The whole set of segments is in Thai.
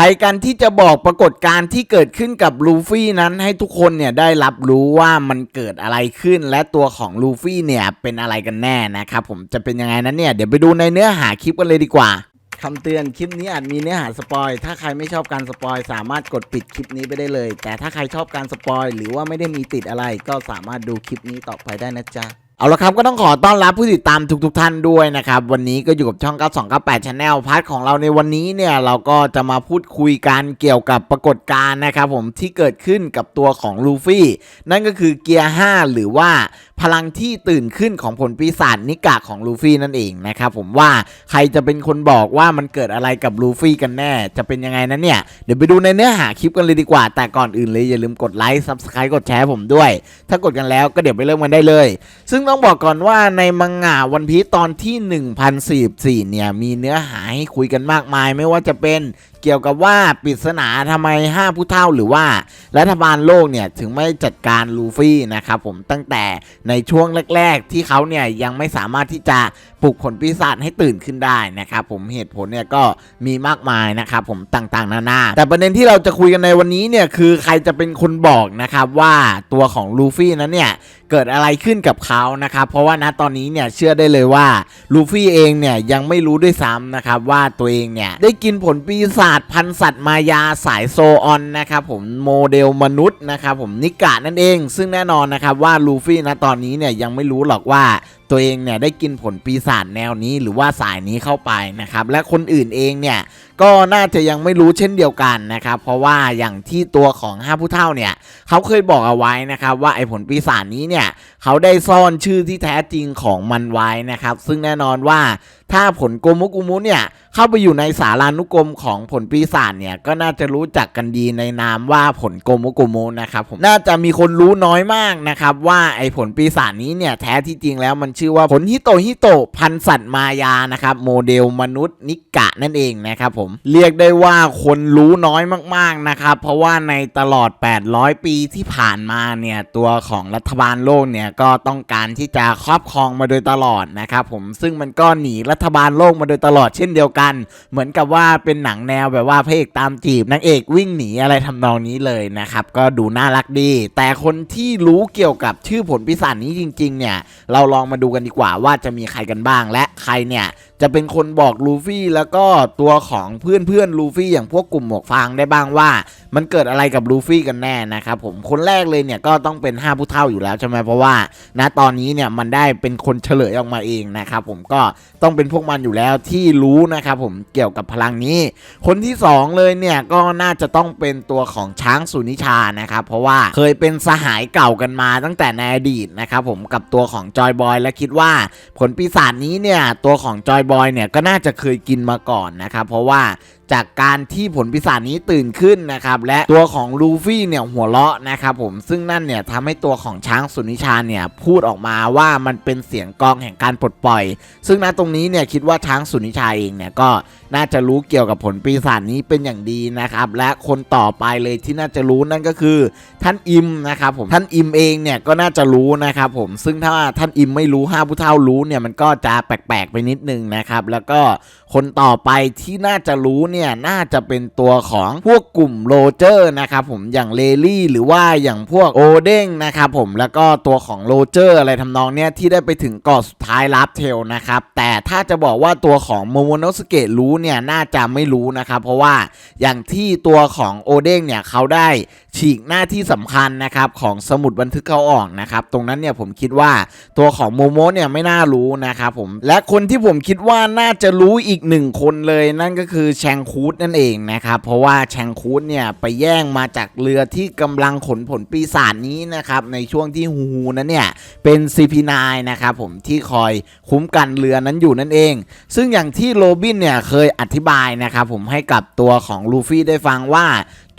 รกันที่จะบอกปรากฏการณ์ที่เกิดขึ้นกับลูฟี่นั้นให้ทุกคนเนี่ยได้รับรู้ว่ามันเกิดอะไรขึ้น และตัวของลูฟี่เนี่ยเป็นอะไรกันแน่นะครับผมจะเป็นยังไงนั้นเนี่ยเดี๋ยวไปดูในเนื้อหาคลิปกันเลยดีกว่าคำเตือนคลิปนี้อาจมีเนื้อหาสปอย ถ้าใครไม่ชอบการสปอย สามารถกดปิดคลิปนี้ไปได้เลย แต่ถ้าใครชอบการสปอย หรือว่าไม่ได้มีติดอะไร ก็สามารถดูคลิปนี้ต่อไปได้นะจ๊ะ เอาละครับก็ต้องขอต้อนรับผู้ติดตามทุกๆทท่านด้วยนะครับ วันนี้ก็อยู่กับช่อง 9298 Channel พาร์ทของเราในวันนี้เนี่ย เราก็จะมาพูดคุยกันเกี่ยวกับปรากฏการณ์นะครับผมที่เกิดขึ้นกับตัวของลูฟี่ นั่นก็คือเกียร์ 5 หรือว่าพลังที่ตื่นขึ้นของผลปีศาจนิกะของลูฟี่นั่นเองนะครับผมว่าใครจะเป็นคนบอกว่ามันเกิดอะไรกับลูฟี่กันแน่ จะเป็นยังไงนั้นเนี่ย เดี๋ยวไปดูในเนื้อหาคลิปกันเลยดีกว่า แต่ก่อนอื่นเลยอย่าลืมกดไลค์ Subscribe กดแชร์ผมด้วย ถ้ากดกันแล้วก็เดี๋ยวไปเริ่มกันได้เลย ซึ่งต้องบอกก่อนว่าในมังงะวันพีซตอนที่ 1044 เนี่ย มีเนื้อหาให้คุยกันมากมาย ไม่ว่าจะเป็นเกี่ยวกับว่าปริศนาทำไม 5 ผู้เท่าหรือว่ารัฐบาลโลกเนี่ย ถึงไม่จัดการลูฟี่นะครับผมตั้งแต่ในช่วงแรก ๆ ที่เขาเนี่ย ยังไม่สามารถที่จะปลุกผลปีศาจให้ตื่นขึ้นได้นะครับผมเหตุผลเนี่ยก็มีมากมายนะครับผมต่างๆ นานา แต่ประเด็นที่เราจะคุยกันในวันนี้เนี่ยคือใครจะเป็นคนบอกนะครับว่าตัวของลูฟี่นั้นเนี่ย เกิดอะไรขึ้นกับเขานะครับ เพราะว่าณตอนนี้เนี่ยเชื่อได้เลยว่าลูฟี่เองเนี่ยยังไม่รู้ด้วยซ้ำนะครับว่าตัวเองเนี่ยได้กินผลปีศาจพันสัตว์มายาสายโซออนนะครับผมโมเดลมนุษย์นะครับผมนิกะนั่นเอง ซึ่งแน่นอนนะครับว่าลูฟี่ณตอนนี้เนี่ยยังไม่รู้หรอกว่า ตัวเองเนี่ยได้กินผลปีศาจแนวนี้หรือว่าสายนี้เข้าไปนะครับและคนอื่นเองเนี่ยก็น่าจะยังไม่รู้เช่นเดียวกันนะครับเพราะว่าอย่างที่ตัวของห้าผู้เฒ่าเนี่ยเขาเคยบอกเอาไว้นะครับว่าไอ้ผลปีศาจนี้เนี่ยเขาได้ซ่อนชื่อที่แท้จริงของมันไว้นะครับซึ่งแน่นอนว่า ถ้าผลโกมุกุมุเนี่ยเข้าไปอยู่ในสารานุกรมของผลปีศาจเนี่ยก็น่าจะรู้จักกันดีในนามว่าผลโกมุกุมุนะครับผมน่าจะมีคนรู้น้อยมากนะครับว่าไอ้ผลปีศาจนี้เนี่ยแท้ที่จริงแล้วมันชื่อว่าผลฮิโตฮิโตพันสัตว์มายานะครับโมเดลมนุษย์นิกะนั่นเองนะครับผมเรียกได้ว่าคนรู้น้อยมากๆนะครับเพราะว่าในตลอด 800 ปีที่ผ่านมาเนี่ยตัวของรัฐบาลโลกเนี่ยก็ต้องการที่จะครอบครองมาโดยตลอดนะครับผมซึ่งมันก็หนีรัฐบาลโลกมาโดยตลอดเช่นเดียวกัน เหมือนกับว่าเป็นหนังแนวแบบว่าพระเอกตามจีบนางเอกวิ่งหนีอะไรทำนองนี้เลยนะครับ ก็ดูน่ารักดี แต่คนที่รู้เกี่ยวกับชื่อผลปีศาจนี้จริง ๆ เนี่ย เราลองมาดูกันดีกว่าว่าจะมีใครกันบ้างและใครเนี่ยจะเป็นคนบอกลูฟี่แล้วก็ตัวของเพื่อนเพื่อนๆลูฟี่อย่างพวกกลุ่มหมวกฟางได้บ้างว่า มันเกิดอะไรกับลูฟี่กันแน่นะครับผมคนแรกเลยเนี่ยก็ต้องเป็น5ผู้เท่าอยู่แล้วใช่ไหมเพราะว่าณตอนนี้เนี่ยมันได้เป็นคนเฉลยออกมาเองนะครับผมก็ต้องเป็นพวกมันอยู่แล้วที่รู้นะครับผมเกี่ยวกับพลังนี้ คนที่ 2 เลยเนี่ยก็น่าจะต้องเป็นตัวของช้างสุนิชานะครับเพราะว่าเคยเป็นสหายเก่ากันมาตั้งแต่ในอดีตนะครับผมกับตัวของจอยบอยและคิดว่าผลปีศาจนี้เนี่ยตัวของจอยบอยเนี่ยก็น่าจะเคยกินมาก่อนนะครับเพราะว่า จากการที่ผลปีศาจนี้ตื่นขึ้นนะครับและตัวของลูฟี่เนี่ยหัวเราะนะครับผมซึ่งนั่นเนี่ยทำให้ตัวของช้างสุนิชาเนี่ยพูดออกมาว่ามันเป็นเสียงกองแห่งการปลดปล่อย ซึ่งณตรงนี้เนี่ยคิดว่าช้างสุนิชาเองเนี่ยก็น่าจะรู้เกี่ยวกับผลปีศาจนี้เป็นอย่างดีนะครับและคนต่อไปเลยที่น่าจะรู้นั่นก็คือ ท่านอิมนะครับผมท่านอิมเองเนี่ยก็น่าจะรู้นะครับผมซึ่งถ้าท่านอิมไม่รู้ห้าผู้เฒ่ารู้เนี่ยมันก็จะแปลกๆไปนิดนึงนะครับแล้วก็คนต่อไปที่น่าจะรู้เนี่ยน่าจะเป็นตัวของพวกกลุ่มโรเจอร์นะครับผมอย่างเลลี่หรือว่าอย่างพวกโอเด้งนะครับผมแล้วก็ตัวของโรเจอร์อะไรทำนองเนี้ยที่ได้ไปถึงเกาะสุดท้ายลับเทลนะครับแต่ถ้าจะบอกว่าตัวของโมโมโนสเกะรู้เนี่ยน่าจะไม่รู้นะครับเพราะว่าอย่างที่ตัวของโอเด้งเนี่ยเขาได้ฉีกหน้าที่สำคัญนะครับของสมุดบันทึกเข้าออกนะครับตรงนั้นเนี่ยผมคิดว่าตัวของโมโมเนี่ยไม่น่ารู้นะครับผมและคนที่ผมคิดว่าน่าจะรู้อีกหนึ่งคนเลยนั่นก็คือแชงคูดนั่นเองนะครับ เพราะว่าแชงคูดเนี่ยไปแย่งมาจากเรือที่กำลังขนผลปีศาจนี้นะครับในช่วงที่ฮูฮูนั้นเนี่ยเป็น CP9 นะครับผมที่คอยคุ้มกันเรือนั้นอยู่นั่นเอง ซึ่งอย่างที่โรบินเนี่ยเคยอธิบายนะครับผมให้กับตัวของลูฟี่ได้ฟังว่า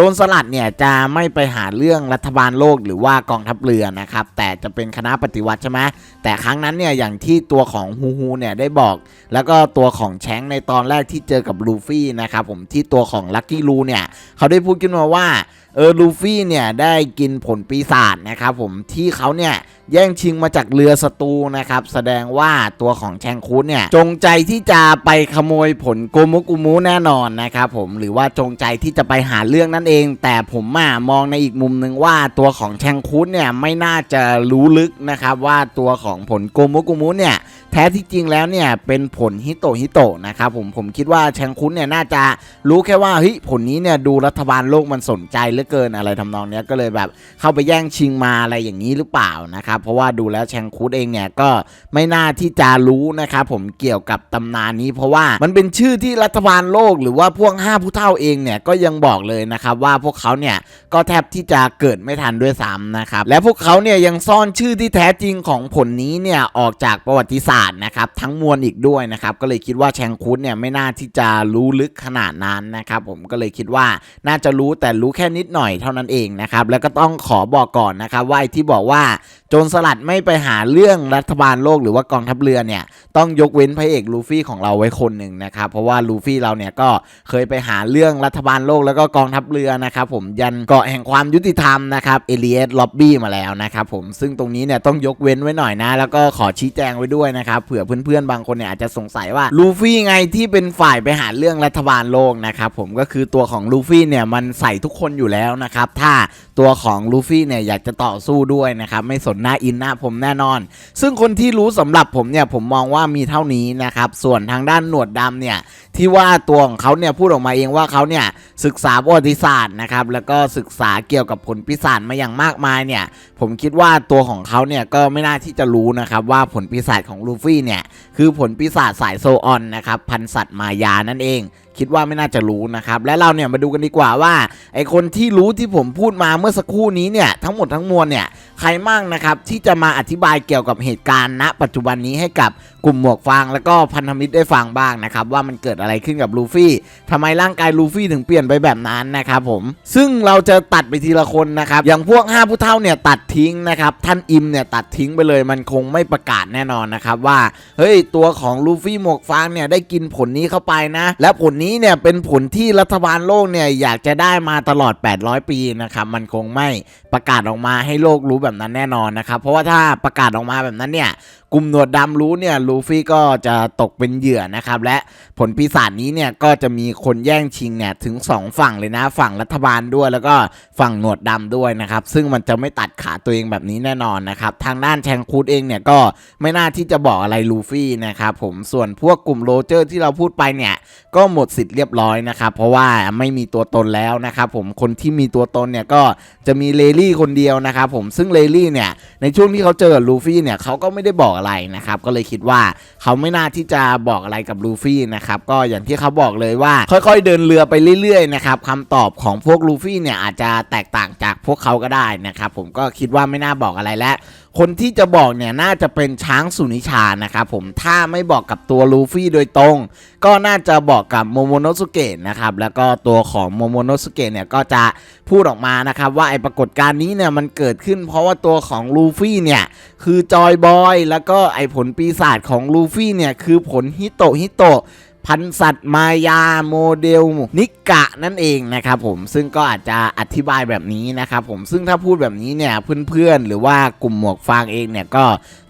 จรสลัดเนี่ยจะไม่ไปหาเรื่องรัฐบาลโลกหรือว่ากองทัพเรือนะครับ แต่จะเป็นคณะปฏิวัติใช่ไหมแต่ครั้งนั้นเนี่ยอย่างที่ตัวของฮูฮูเนี่ยได้บอก แล้วก็ตัวของแชงในตอนแรกที่เจอกับลูฟี่นะครับผมที่ตัวของลักกี้ลูเนี่ยเขาได้พูดขึ้นมาว่าเออลูฟี่เนี่ยได้กินผลปีศาจนะครับผมที่เขาเนี่ยแย่งชิงมาจากเรือศัตรูนะครับ แสดงว่าตัวของแชงคูดเนี่ยจงใจที่จะไปขโมยผลโกมุกุมุแน่นอนนะครับผมหรือว่าจงใจที่จะไปหาเรื่องนั่นเอง แต่ผมอะมองในอีกมุมหนึ่งว่าตัวของแชงคูดเนี่ยไม่น่าจะรู้ลึกนะครับว่าตัวของผลโกมุกุมุเนี่ยแท้ที่จริงแล้วเนี่ยเป็นผลฮิโตฮิโตนะครับผมผมคิดว่าแชงคุนเนี่ยน่าจะรู้แค่ว่าเฮ้ยผลนี้เนี่ยดูรัฐบาลโลกมันสนใจเหลือเกินอะไรทำนองเนี้ยก็เลยแบบเข้าไปแย่งชิงมาอะไรอย่างนี้หรือเปล่านะครับเพราะว่าดูแล้วแชงคุนเองเนี่ยก็ไม่น่าที่จะรู้นะครับผมเกี่ยวกับตำนานนี้เพราะว่ามันเป็นชื่อที่รัฐบาลโลกหรือว่าพวกห้าผู้เฒ่าเองเนี่ยก็ยังบอกเลยนะครับว่าพวกเขาเนี่ยก็แทบที่จะเกิดไม่ทันด้วยซ้ำนะครับและพวกเขาเนี่ยยังซ่อนชื่อที่แท้จริงของผลนี้เนี่ยออกจากประวัติศาสตร์นะครับทั้งมวลอีกด้วยนะครับก็เลยคิดว่าแชงคุดเนี่ยไม่น่าที่จะรู้ลึกขนาดนั้นนะครับผมก็เลยคิดว่าน่าจะรู้แต่รู้แค่นิดหน่อยเท่านั้นเองนะครับ แล้วก็ต้องขอบอกก่อนนะครับว่าที่บอกว่าโจรสลัดไม่ไปหาเรื่องรัฐบาลโลกหรือว่ากองทัพเรือเนี่ยต้องยกเว้นพระเอกลูฟี่ของเราไว้คนหนึ่งนะครับเพราะว่าลูฟี่เราเนี่ยก็เคยไปหาเรื่องรัฐบาลโลกแล้วก็กองทัพเรือนะครับผมยันเกาะแห่งความยุติธรรมนะครับเอเลียสล็อบบี้มาแล้วนะครับผมซึ่งตรงนี้เนี่ยต้องยกเว้นไว้หน่อยนะ แล้วก็ขอชี้แจงไว้ด้วยนะครับเผื่อเพื่อนๆบางคนเนี่ยอาจจะสงสัยว่าลูฟี่ไงที่เป็นฝ่ายไปหาเรื่องรัฐบาลโลกนะครับผมก็คือตัวของลูฟี่เนี่ยมันใส่ทุกคนอยู่แล้วแล้วนะครับถ้าตัวของลูฟี่เนี่ยอยากจะต่อสู้ด้วยนะครับไม่สนหน้าอินหน้าผมแน่นอน ซึ่งคนที่รู้สำหรับผมเนี่ยผมมองว่ามีเท่านี้นะครับส่วนทางด้านหนวดดำเนี่ยที่ว่าตัวของเขาเนี่ยพูดออกมาเองว่าเขาเนี่ยศึกษาประวัติศาสตร์นะครับแล้วก็ศึกษาเกี่ยวกับผลปีศาจมาอย่างมากมายเนี่ยผมคิดว่าตัวของเขาเนี่ยก็ไม่น่าที่จะรู้นะครับว่าผลปีศาจของลูฟี่เนี่ยคือผลปีศาจสายโซออนนะครับพันสัตว์มายานั่นเอง คิดว่าไม่น่าจะรู้นะครับ และเราเนี่ยมาดูกันดีกว่าว่าไอคนที่รู้ที่ผมพูดมาเมื่อสักครู่นี้เนี่ยทั้งหมดทั้งมวลเนี่ยใครมั่งนะครับที่จะมาอธิบายเกี่ยวกับเหตุการณ์ณ ปัจจุบันนี้ให้กับกลุ่มหมวกฟางแล้วก็พันธมิตรได้ฟังบ้างนะครับว่ามันเกิดอะไรขึ้นกับลูฟี่ทำไมร่างกายลูฟี่ถึงเปลี่ยนไปแบบนั้นนะครับผมซึ่งเราจะตัดไปทีละคนนะครับอย่างพวกห้าผู้เฒ่าเนี่ยตัดทิ้งนะครับท่านอิมเนี่ยตัดทิ้งไปเลยมันคงไม่ประกาศแน่นอนนะครับว่าเฮ้ยตัวของลูฟี่หมวกฟางเนี่ยได้กินผลนี้เข้าไปนะ และผลนี้เนี่ยเป็นผลที่รัฐบาลโลกเนี่ยอยากจะได้มาตลอด 800 ปีนะครับมันคงไม่ประกาศออกมาให้โลกรู้แบบนั้นแน่นอนนะครับเพราะว่าถ้าประกาศออกมาแบบนั้นเนี่ยกลุ่มหนวดดำรู้เนี่ยลูฟี่ก็จะตกเป็นเหยื่อนะครับและผลปีศาจนี้เนี่ยก็จะมีคนแย่งชิงเนี่ยถึง 2 ฝั่งเลยนะฝั่งรัฐบาลด้วย แล้วก็ฝั่งหนวดดำด้วยนะครับซึ่งมันจะไม่ตัดขาตัวเองแบบนี้แน่นอนนะครับทางด้านแชงคูดเองเนี่ยก็ไม่น่าที่จะบอกอะไรลูฟี่นะครับผมส่วนพวกกลุ่มโรเจอร์ที่เราพูดไปเนี่ยก็หมดสิทธิ์เรียบร้อยนะครับ เพราะว่าไม่มีตัวตนแล้วนะครับผมคนที่มีตัวตนเนี่ยก็จะมีเลลี่คนเดียวนะครับผมซึ่งเลลี่เนี่ยในช่วงที่เขาเจอลูฟี่เนี่ยเขาก็ไม่ได้บอกอะไรนะครับก็เลยคิดว่าเขาไม่น่าที่จะบอกอะไรกับลูฟี่นะครับก็อย่างที่เขาบอกเลยว่า ค่อยๆ เดินเรือไปเรื่อยๆนะครับคำตอบของพวกลูฟี่เนี่ยอาจจะแตกต่างจากพวกเขาก็ได้นะครับผมก็คิดว่าไม่น่าบอกอะไรและ คนที่จะบอกเนี่ยน่าจะเป็นช้างสุนิชานะครับผมถ้าไม่บอกกับตัวลูฟี่โดยตรง ก็น่าจะบอกกับโมโมโนสุเกะนะครับแล้วก็ตัวของโมโมโนสุเกะเนี่ยก็จะพูดออกมานะครับว่าไอปรากฏการณ์นี้เนี่ยมันเกิดขึ้น เพราะว่าตัวของลูฟี่เนี่ยคือจอยบอยแล้วก็ไอผลปีศาจของลูฟี่เนี่ยคือผลฮิโตฮิโตะ พันสัตว์มายาโมเดลนิกะนั่นเองนะครับผมซึ่งก็อาจจะอธิบายแบบนี้นะครับผมซึ่งถ้าพูดแบบนี้เนี่ยเพื่อนๆ หรือว่ากลุ่มหมวกฟางเองเนี่ยก็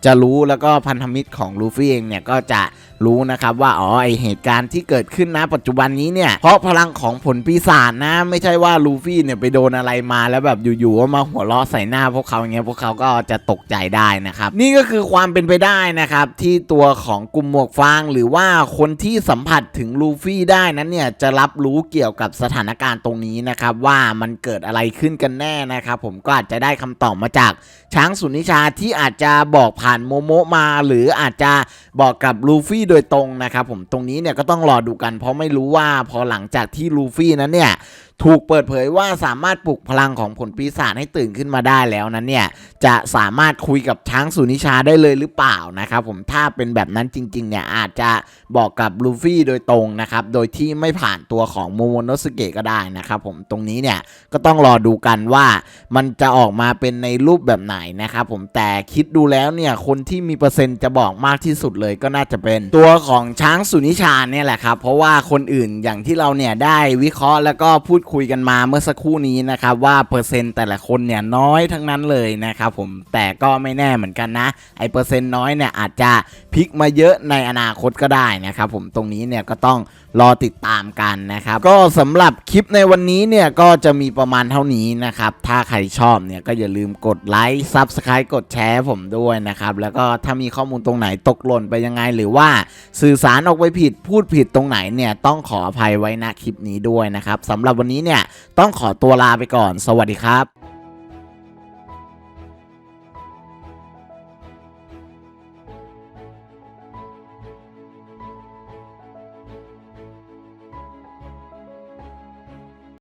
จะรู้แล้วก็พันธมิตรของลูฟี่เองเนี่ยก็จะ รู้นะครับว่าอ๋อไอเหตุการณ์ที่เกิดขึ้นนะปัจจุบันนี้เนี่ยเพราะพลังของผลปีศาจนะ ไม่ใช่ว่าลูฟี่เนี่ยไปโดนอะไรมาแล้วแบบอยู่ๆมาหัวเราะใส่หน้าพวกเขาอย่างเงี้ยพวกเขาก็จะตกใจได้นะครับนี่ก็คือความเป็นไปได้นะครับที่ตัวของกลุ่มหมวกฟาง หรือว่าคนที่สัมผัสถึงลูฟี่ได้นั้นเนี่ยจะรับรู้เกี่ยวกับสถานการณ์ตรงนี้นะครับว่ามันเกิดอะไรขึ้นกันแน่นะครับผมก็อาจจะได้คำตอบมาจากช้างสุนิชาที่อาจจะบอกผ่านโมโมมา หรืออาจจะบอกกับลูฟี่โดยตรงนะครับผมตรงนี้เนี่ยก็ต้องรอดูกัน เพราะไม่รู้ว่าพอหลังจากที่ลูฟี่นั้นเนี่ย ถูกเปิดเผยว่าสามารถปลุกพลังของผลปีศาจให้ตื่นขึ้นมาได้แล้วนั้นเนี่ย จะสามารถคุยกับช้างสุนิชาได้เลยหรือเปล่านะครับผมถ้าเป็นแบบนั้นจริงๆเนี่ยอาจจะบอกกับลูฟี่โดยตรงนะครับ โดยที่ไม่ผ่านตัวของโมโมโนสเกะก็ได้นะครับผมตรงนี้เนี่ยก็ต้องรอดูกันว่ามันจะออกมาเป็นในรูปแบบไหนนะครับผมแต่คิดดูแล้วเนี่ยคนที่มีเปอร์เซ็นต์จะบอกมากที่สุดเลยก็น่าจะเป็น ตัวของช้างสุนิชาเนี่ยแหละครับเพราะว่าคนอื่นอย่างที่เราเนี่ยได้วิเคราะห์แล้วก็พูดคุยกันมาเมื่อสักครู่นี้นะครับว่าเปอร์เซ็นต์แต่ละคนเนี่ยน้อยทั้งนั้นเลยนะครับผมแต่ก็ไม่แน่เหมือนกันนะไอเปอร์เซ็นต์น้อยเนี่ยอาจจะพลิกมาเยอะในอนาคตก็ได้นะครับผมตรงนี้เนี่ยก็ต้องรอติดตามกันนะครับก็สำหรับคลิปในวันนี้เนี่ยก็จะมีประมาณเท่านี้นะครับถ้าใครชอบเนี่ยก็อย่าลืมกดไลค์ซับสไครต์กดแชร์ผมด้วยนะครับแล้วก็ถ้ามีข้อมูลตรงไหนตกหล่นไปยังไง หรือว่าสื่อสารออกไปผิดพูดผิดตรงไหนเนี่ยต้องขออภัยไว้ณคลิปนี้ด้วยนะครับสำหรับวันนี้นี้เนี่ยต้องขอตัวลาไปก่อน สวัสดีครับ